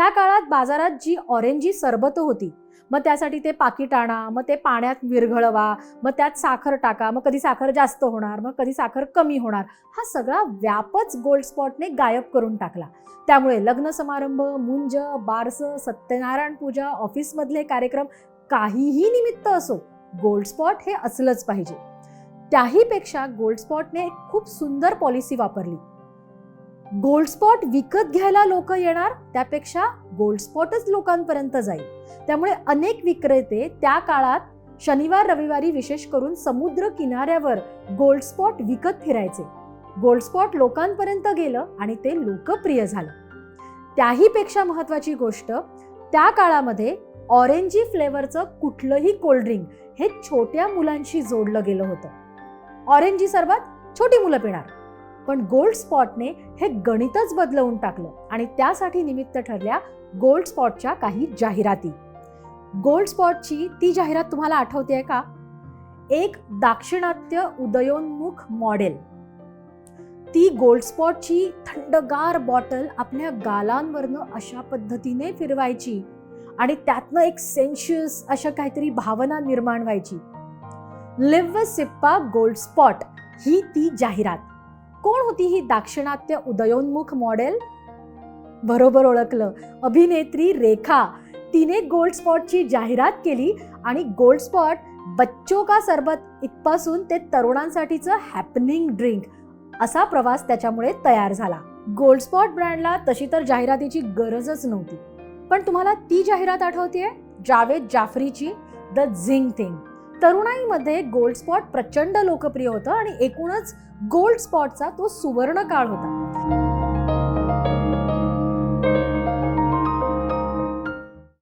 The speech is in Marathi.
त्या काळात बाजारात जी ऑरेंजी सरबत होती मग त्यासाठी ते पाकिट आणा मग ते पाण्यात विरघळवा मग त्यात साखर टाका मग कधी साखर जास्त होणार मग कधी साखर कमी होणार हा सगळा व्यापच गोल्ड स्पॉटने गायब करून टाकला. त्यामुळे लग्न समारंभ मुंज बारस सत्यनारायण पूजा ऑफिसमधले कार्यक्रम काहीही निमित्त असो गोल्ड स्पॉट हे असलंच पाहिजे. त्याहीपेक्षा गोल्ड स्पॉटने एक खूप सुंदर पॉलिसी वापरली. गोल्ड स्पॉट विकत घ्यायला लोक येणार त्यापेक्षा गोल्ड स्पॉटच लोकांपर्यंत जाईल. त्यामुळे अनेक विक्रेते त्या काळात शनिवार रविवारी विशेष करून समुद्र किनाऱ्यावर गोल्ड स्पॉट विकत फिरायचे. गोल्ड स्पॉट लोकांपर्यंत गेलं आणि ते लोकप्रिय झालं. त्याही पेक्षा महत्वाची गोष्ट त्या काळामध्ये ऑरेंजी फ्लेवरचं कुठलंही कोल्ड्रिंक हे छोट्या मुलांशी जोडलं गेलं होतं. ऑरेंजी सर्वात छोटी मुलं पिणार. पण गोल्ड स्पॉटने हे गणितच बदलवून टाकलं आणि त्यासाठी निमित्त ठरल्या गोल्ड स्पॉटच्या काही जाहिराती. गोल्ड स्पॉटची ती जाहिरात तुम्हाला आठवते आहे का? एक दाक्षिणात्य उदयोन्मुख मॉडेल. ती गोल्ड स्पॉटची थंडगार बॉटल आपल्या गालांवरनं अशा पद्धतीने फिरवायची आणि त्यातनं एक सेन्शियस अशा काहीतरी भावना निर्माण व्हायची. लिव्ह सिप्पा गोल्ड स्पॉट ही ती जाहिरात. कोण होती ही दाक्षिणात्य उदयोन्मुख मॉडेल? बरोबर ओळखलं. अभिनेत्री रेखा. तिने गोल्ड स्पॉटची जाहिरात केली आणि गोल्ड स्पॉट बच्चो का सरबत इथपासून ते तरुणांसाठीचं हॅपनिंग ड्रिंक असा प्रवास त्याच्यामुळे तयार झाला. गोल्ड स्पॉट ब्रँडला तशी तर जाहिरातीची गरजच नव्हती. पण तुम्हाला ती जाहिरात आठवतीये? जावेद जाफरीची द झिंग थिंग तरुणाईमध्ये गोल्ड स्पॉट प्रचंड लोकप्रिय होतं आणि एकूणच गोल्ड स्पॉटचा तो सुवर्ण काळ होता.